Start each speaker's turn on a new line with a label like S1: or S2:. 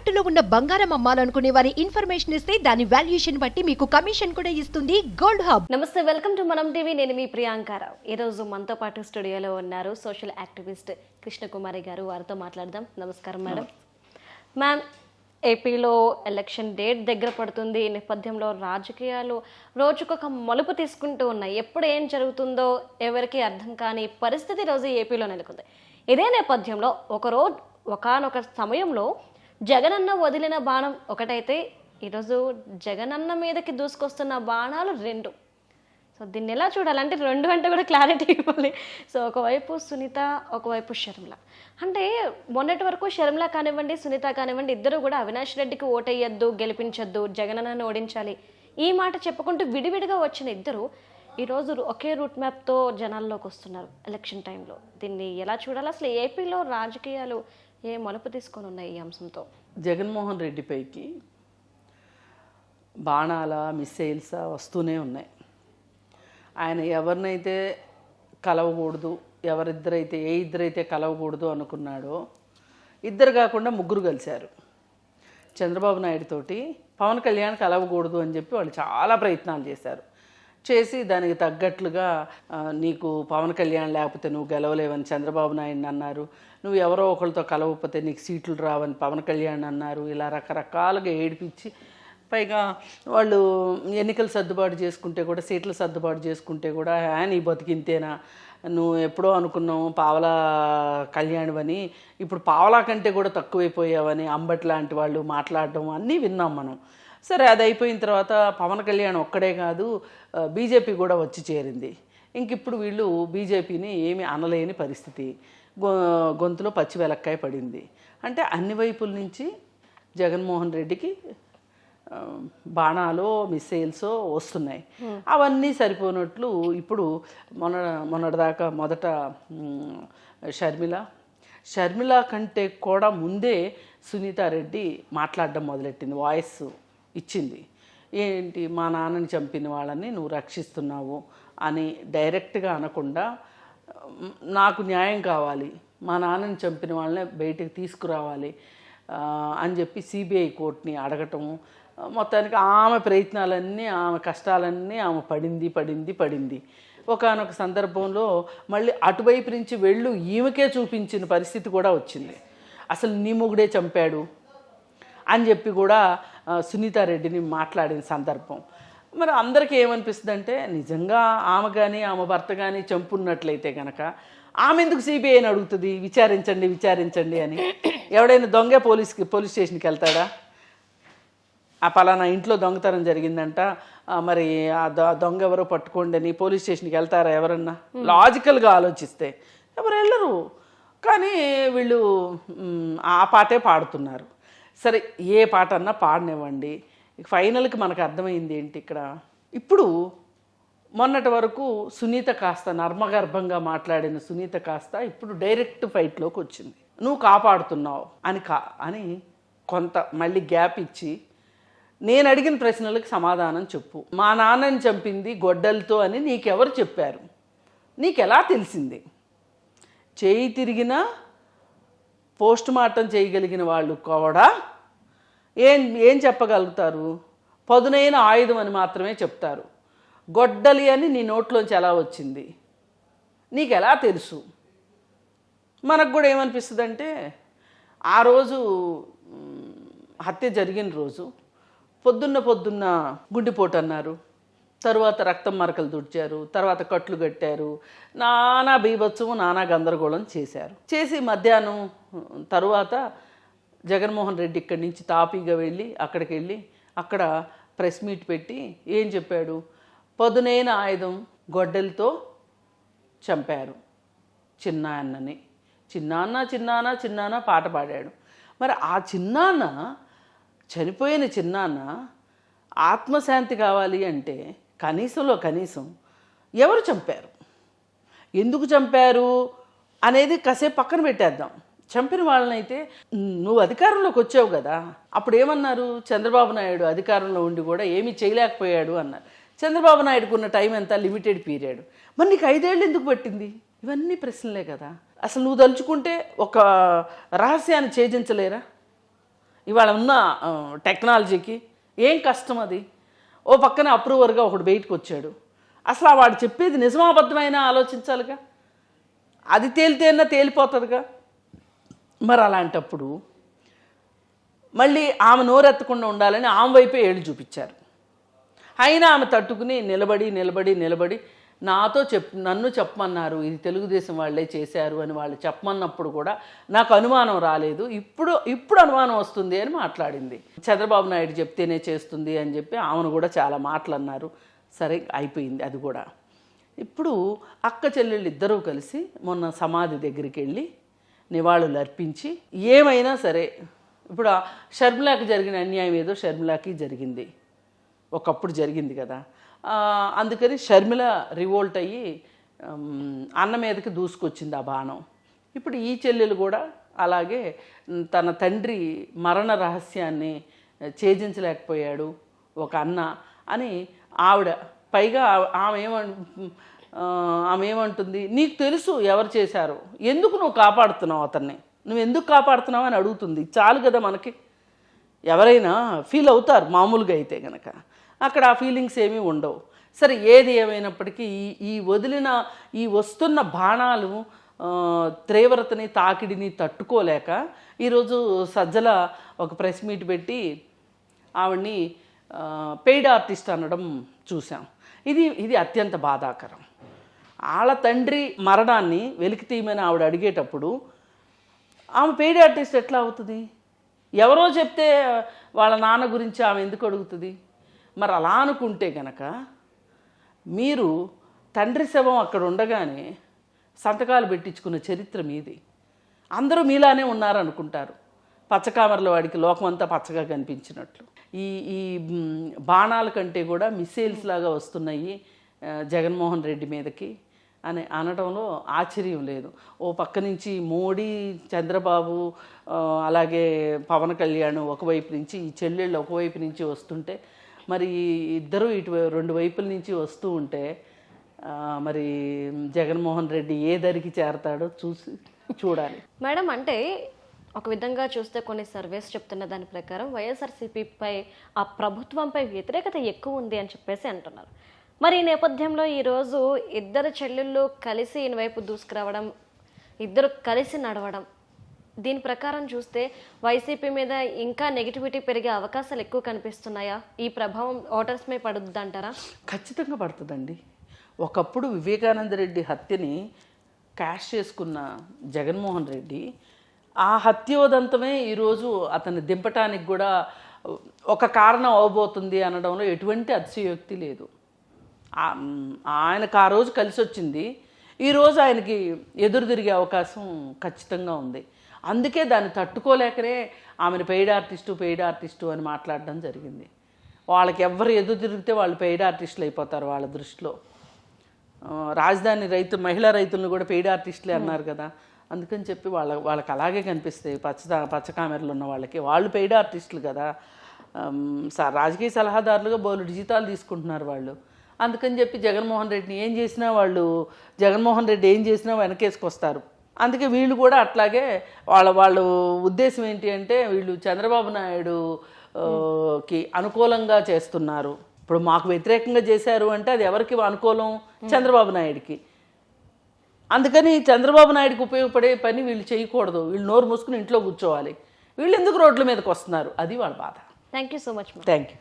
S1: తాకట్టులో ఉన్న బంగారం అమ్మాలనుకునే వారి ఇన్ఫర్మేషన్ ఇస్తే దాని వాల్యుయేషన్ బట్టి మీకు కమిషన్ కూడా ఇస్తుంది గోల్డ్ హబ్.
S2: నమస్తే వెల్కమ్ టు మనం టీవీ. నేను మీ ప్రియాంకారావు ఈరోజు మనతో పాటు స్టూడియోలో ఉన్నారు సోషల్ యాక్టివిస్ట్ కృష్ణకుమారి గారు. వారితో మాట్లాడదాం. నమస్కారం మేడం. మ్యామ్ ఏపీలో ఎలక్షన్ డేట్ దగ్గర పడుతుంది. ఈ నేపథ్యంలో రాజకీయాలు రోజుకొక మలుపు తీసుకుంటూ ఉన్నాయి. ఎప్పుడు ఏం జరుగుతుందో ఎవరికి అర్థం కాని పరిస్థితి రోజు ఏపీలో నెలకొంది. ఇదే నేపథ్యంలో ఒకరోజు ఒకానొక సమయంలో జగనన్న వదిలిన బాణం ఒకటైతే ఈరోజు జగనన్న మీదకి దూసుకొస్తున్న బాణాలు రెండు. సో దీన్ని ఎలా చూడాలంటే రెండు అంటే కూడా క్లారిటీ ఇవ్వాలి. సో ఒకవైపు సునీత ఒకవైపు షర్మిల. అంటే మొన్నటి వరకు షర్మిల కానివ్వండి సునీత కానివ్వండి ఇద్దరు కూడా అవినాష్ రెడ్డికి ఓటేయద్దు గెలిపించొద్దు జగనన్నను ఓడించాలి. ఈ మాట చెప్పుకుంటూ విడివిడిగా వచ్చిన ఇద్దరు ఈరోజు ఒకే రూట్ మ్యాప్తో జనాల్లోకి వస్తున్నారు ఎలక్షన్ టైంలో. దీన్ని ఎలా చూడాలి? అసలు ఏపీలో రాజకీయాలు ఏ మలుపు తీసుకొని ఉన్నాయి ఈ అంశంతో?
S3: జగన్మోహన్ రెడ్డిపైకి బాణాల మిస్సైల్స్ వస్తూనే ఉన్నాయి. ఆయన ఎవరినైతే కలవకూడదు ఎవరిద్దరైతే ఏ ఇద్దరైతే కలవకూడదు అనుకున్నాడో ఇద్దరు కాకుండా ముగ్గురు కలిశారు. చంద్రబాబు నాయుడు తోటి పవన్ కళ్యాణ్ కలవకూడదు అని చెప్పి వాళ్ళు చాలా ప్రయత్నాలు చేశారు. చేసి దానికి తగ్గట్లుగా నీకు పవన్ కళ్యాణ్ లేకపోతే నువ్వు గెలవలేవని చంద్రబాబు నాయుడు అన్నారు. నువ్వు ఎవరో ఒకరితో కలవకపోతే నీకు సీట్లు రావని పవన్ కళ్యాణ్ అన్నారు. ఇలా రకరకాలుగా ఏడిపించి పైగా వాళ్ళు ఎన్నికలు సర్దుబాటు చేసుకుంటే కూడా సీట్లు సర్దుబాటు చేసుకుంటే కూడా "ఆ, నీ బతికింతేనా? నువ్వు ఎప్పుడో అనుకున్నావు పావలా కళ్యాణ్వని. ఇప్పుడు పావలా కంటే కూడా తక్కువైపోయావని అంబట్ లాంటి వాళ్ళు మాట్లాడడం అన్నీ విన్నాం మనం. సరే అది అయిపోయిన తర్వాత పవన్ కళ్యాణ్ ఒక్కడే కాదు బీజేపీ కూడా వచ్చి చేరింది. ఇంక ఇప్పుడు వీళ్ళు బీజేపీని ఏమీ అనలేని పరిస్థితి. గొ గొంతులో పచ్చి వెలక్కాయ పడింది. అంటే అన్ని వైపుల నుంచి జగన్మోహన్ రెడ్డికి బాణాలు మిస్సైల్స్ వస్తున్నాయి. అవన్నీ సరిపోనట్లు ఇప్పుడు మొన్న మొన్నటిదాకా మొదట షర్మిల షర్మిల కంటే కూడా ముందే సునీతారెడ్డి మాట్లాడడం మొదలెట్టింది వాయిస్. ఇచ్చింది. ఏంటి మా నాన్నని చంపిన వాళ్ళని నువ్వు రక్షిస్తున్నావు? అని డైరెక్ట్గా అనకుండా నాకు న్యాయం కావాలి. మా నాన్నని చంపిన వాళ్ళని బయటికి తీసుకురావాలి. అని చెప్పి సిబిఐ కోర్టుని అడగటం మొత్తానికి ఆమె ప్రయత్నాలన్నీ ఆమె కష్టాలన్నీ ఆమె పడింది పడింది పడింది. ఒకానొక సందర్భంలో మళ్ళీ అటువైపు నుంచి వెళ్ళు ఈమెకే చూపించిన పరిస్థితి కూడా వచ్చింది. అసలు నీ మొగుడే చంపాడు? అని చెప్పి కూడా సునీతారెడ్డిని మాట్లాడిన సందర్భం. మరి అందరికీ ఏమనిపిస్తుంది అంటే నిజంగా ఆమె కానీ ఆమె భర్త కానీ చంపున్నట్లయితే కనుక ఆమె ఎందుకు సిబిఐని అడుగుతుంది? విచారించండి విచారించండి అని. ఎవడైనా దొంగ పోలీస్కి పోలీస్ స్టేషన్కి వెళ్తాడా? ఆ పలానా ఇంట్లో దొంగతనం జరిగిందంట. మరి ఆ దొ- దొంగ ఎవరో పట్టుకోండి అని పోలీస్ స్టేషన్కి వెళ్తారా ఎవరన్నా? లాజికల్గా ఆలోచిస్తే ఎవరు వెళ్ళరు. కానీ వీళ్ళు ఆ పాటే పాడుతున్నారు. సరే ఏ పాట అన్నా పాడనివ్వండి. ఫైనల్కి మనకు అర్థమైంది ఏంటి ఇక్కడ? ఇప్పుడు మొన్నటి వరకు సునీత కాస్త నర్మగర్భంగా మాట్లాడిన సునీత కాస్త ఇప్పుడు డైరెక్ట్ ఫైట్లోకి వచ్చింది. నువ్వు కాపాడుతున్నావు అని కా అని కొంత మళ్ళీ గ్యాప్ ఇచ్చి నేను అడిగిన ప్రశ్నలకు సమాధానం చెప్పు. మా నాన్నని చంపింది గొడ్డలతో అని నీకెవరు చెప్పారు? నీకెలా తెలిసింది? చేయి తిరిగినా పోస్ట్ మార్టం చేయగలిగిన వాళ్ళు కూడా ఏం ఏం చెప్పగలుగుతారు? పదునైన ఆయుధం అని మాత్రమే చెప్తారు. గొడ్డలి అని నీ నోట్లోంచి ఎలా వచ్చింది? నీకు ఎలా తెలుసు? మనకు కూడా ఏమనిపిస్తుంది అంటే ఆ రోజు హత్య జరిగిన రోజు పొద్దున్న పొద్దున్న గుండెపోటు అన్నారు. తరువాత రక్తం మరకలు తుడిచారు. తర్వాత కట్లు కట్టారు. నానా బీభత్సము నానా గందరగోళం చేశారు. చేసి మధ్యాహ్నం తరువాత జగన్మోహన్ రెడ్డి ఇక్కడి నుంచి తాపీగా వెళ్ళి అక్కడికి వెళ్ళి అక్కడ ప్రెస్ మీట్ పెట్టి ఏం చెప్పాడు? పదునైన ఆయుధం గొడ్డలతో చంపారు చిన్నాన్నని. చిన్నాన్న చిన్నాన్న చిన్నాన్న పాట పాడాడు. మరి ఆ చిన్నాన్న చనిపోయిన చిన్నాన్న ఆత్మశాంతి కావాలి అంటే కనీసంలో కనీసం ఎవరు చంపారు? ఎందుకు చంపారు? అనేది కాసేపు పక్కన పెట్టేద్దాం. చంపిన వాళ్ళనైతే నువ్వు అధికారంలోకి వచ్చావు కదా అప్పుడు ఏమన్నారు చంద్రబాబు నాయుడు అధికారంలో ఉండి కూడా ఏమీ చేయలేకపోయాడు అన్నారు. చంద్రబాబు నాయుడుకు ఉన్న టైం ఎంత? Limited period. మరి నీకు ఐదేళ్ళు ఎందుకు పట్టింది? ఇవన్నీ ప్రశ్నలే కదా. అసలు నువ్వు తలుచుకుంటే ఒక రహస్యాన్ని ఛేదించలేరా? ఇవాళ ఉన్న టెక్నాలజీకి ఏం కష్టం అది? ఓ పక్కన అప్రూవర్గా ఒకడు బయటకు వచ్చాడు అసలు ఆ వాడు చెప్పేది నిజమాబద్ధమైనా ఆలోచించాలిగా? అది తేలితేనా తేలిపోతుందిగా? మరి అలాంటప్పుడు మళ్ళీ ఆమె నోరెత్తకుండా ఉండాలని ఆమె వైపే ఏళ్ళు చూపించారు. అయినా ఆమె తట్టుకుని నిలబడి నిలబడి నిలబడి నాతో చెప్ నన్ను చెప్పమన్నారు ఇది తెలుగుదేశం వాళ్ళే చేశారు అని వాళ్ళు చెప్పమన్నప్పుడు కూడా నాకు అనుమానం రాలేదు. ఇప్పుడు ఇప్పుడు అనుమానం వస్తుంది అని మాట్లాడింది. చంద్రబాబు నాయుడు చెప్తేనే చేస్తుంది అని చెప్పి ఆమెను కూడా చాలా మాటలు అన్నారు. సరే అయిపోయింది అది కూడా. ఇప్పుడు అక్క చెల్లెళ్ళు ఇద్దరూ కలిసి మొన్న సమాధి దగ్గరికి వెళ్ళి నివాళులు అర్పించి ఏమైనా సరే ఇప్పుడు షర్మిలాకి జరిగిన అన్యాయం ఏదో షర్మిలాకి జరిగింది. ఒకప్పుడు జరిగింది కదా. అందుకని షర్మిల రివోల్ట్ అయ్యి అన్న మీదకి దూసుకొచ్చింది ఆ బాణం. ఇప్పుడు ఈ చెల్లెలు కూడా అలాగే తన తండ్రి మరణ రహస్యాన్ని ఛేదించలేకపోయాడు ఒక అన్న అని ఆవిడ పైగా ఆమె ఏమ ఆమె ఏమంటుంది? నీకు తెలుసు ఎవరు చేశారు. ఎందుకు నువ్వు కాపాడుతున్నావు అతన్ని? నువ్వు ఎందుకు కాపాడుతున్నావు? అని అడుగుతుంది. చాలు కదా మనకి. ఎవరైనా ఫీల్ అవుతారు మామూలుగా అయితే కనుక అక్కడ ఆ ఫీలింగ్స్ ఏమీ ఉండవు. సరే ఏది ఏమైనప్పటికీ ఈ ఈ వదిలిన ఈ వస్తున్న బాణాలు తీవ్రతని తాకిడిని తట్టుకోలేక ఈరోజు సజ్జల ఒక ప్రెస్ మీట్ పెట్టి ఆవిడ్ని పెయిడ్ ఆర్టిస్ట్ అనడం చూసాం ఇది ఇది అత్యంత బాధాకరం. వాళ్ళ తండ్రి మరణాన్ని వెలికి తీయమని ఆవిడ అడిగేటప్పుడు ఆమె పెయిడ్ ఆర్టిస్ట్ ఎట్లా అవుతుంది? ఎవరో చెప్తే వాళ్ళ నాన్న గురించి ఆమె ఎందుకు అడుగుతుంది? మరి అలా అనుకుంటే గనక మీరు తండ్రి శవం అక్కడ ఉండగానే సంతకాలు పెట్టించుకున్న చరిత్ర మీది. అందరూ మీలానే ఉన్నారనుకుంటారు. పచ్చకామర్ల వాడికి లోకమంతా పచ్చగా కనిపించినట్లు. ఈ ఈ బాణాల కంటే కూడా మిసైల్స్ లాగా వస్తున్నాయి జగన్మోహన్ రెడ్డి మీదకి అని అనడంలో ఆశ్చర్యం లేదు. ఓ పక్క నుంచి మోడీ చంద్రబాబు అలాగే పవన్ కళ్యాణ్ ఒకవైపు నుంచి ఈ చెల్లెళ్ళు ఒకవైపు నుంచి వస్తుంటే మరి ఇద్దరు ఇటు రెండు వైపుల నుంచి వస్తూ ఉంటే మరి జగన్మోహన్ రెడ్డి ఏ దరికి చేరతాడో చూసి చూడాలి.
S2: మేడం అంటే ఒక విధంగా చూస్తే కొన్ని సర్వేస్ చెప్తున్న దాని ప్రకారం వైఎస్ఆర్సీపీపై ఆ ప్రభుత్వంపై వ్యతిరేకత ఎక్కువ ఉంది అని చెప్పేసి అంటున్నారు. మరి ఈ నేపథ్యంలో ఈరోజు ఇద్దరు చెల్లెళ్ళు కలిసి ఈయనవైపు దూసుకురావడం ఇద్దరు కలిసి నడవడం దీని ప్రకారం చూస్తే వైసీపీ మీద ఇంకా నెగిటివిటీ పెరిగే అవకాశాలు ఎక్కువ కనిపిస్తున్నాయా? ఈ ప్రభావం ఓటర్స్ మీద పడుద్ది అంటారా
S3: ఖచ్చితంగా పడుతుందండి. ఒకప్పుడు వివేకానంద రెడ్డి హత్యని క్యాష్ చేసుకున్న జగన్మోహన్ రెడ్డి ఆ హత్యోదంతమే ఈరోజు అతన్ని దింపటానికి కూడా ఒక కారణం అవబోతుంది అనడంలో ఎటువంటి అతిశయోక్తి లేదు. ఆయనకు ఆ రోజు కలిసి వచ్చింది ఈరోజు ఆయనకి ఎదురు తిరిగే అవకాశం ఖచ్చితంగా ఉంది. అందుకే దాన్ని తట్టుకోలేకనే ఆమెను పెయిడ్ ఆర్టిస్టు పెయిడ్ ఆర్టిస్టు అని మాట్లాడడం జరిగింది. వాళ్ళకి ఎవరు ఎదురు తిరిగితే వాళ్ళు పెయిడ్ ఆర్టిస్టులు అయిపోతారు వాళ్ళ దృష్టిలో. రాజధాని రైతు మహిళా రైతులను కూడా పెయిడ్ ఆర్టిస్టులే అన్నారు కదా. అందుకని చెప్పి వాళ్ళ వాళ్ళకి అలాగే కనిపిస్తాయి. పచ్చ పచ్చ కామెరలు ఉన్న వాళ్ళకి. వాళ్ళు పెయిడ్ ఆర్టిస్టులు కదా. రాజకీయ సలహాదారులుగా బోలుడు జీతాలు తీసుకుంటున్నారు వాళ్ళు. అందుకని చెప్పి జగన్మోహన్ రెడ్డిని ఏం చేసినా వాళ్ళు జగన్మోహన్ రెడ్డి ఏం చేసినా వెనకేసుకొస్తారు. అందుకే వీళ్ళు కూడా అట్లాగే వాళ్ళ వాళ్ళ ఉద్దేశం ఏంటి అంటే వీళ్ళు చంద్రబాబు నాయుడు ఆ, కి అనుకూలంగా చేస్తున్నారు. ఇప్పుడు మాకు వ్యతిరేకంగా చేశారు అంటే అది ఎవరికి అనుకూలం? చంద్రబాబు నాయుడికి. అందుకని చంద్రబాబు నాయుడికి ఉపయోగపడే పని వీళ్ళు చేయకూడదు. వీళ్ళు నోరు మూసుకుని ఇంట్లో కూర్చోవాలి. వీళ్ళు ఎందుకు రోడ్ల మీదకి వస్తున్నారు? అది వాళ్ళ బాధ.
S2: Thank you so much
S3: thank you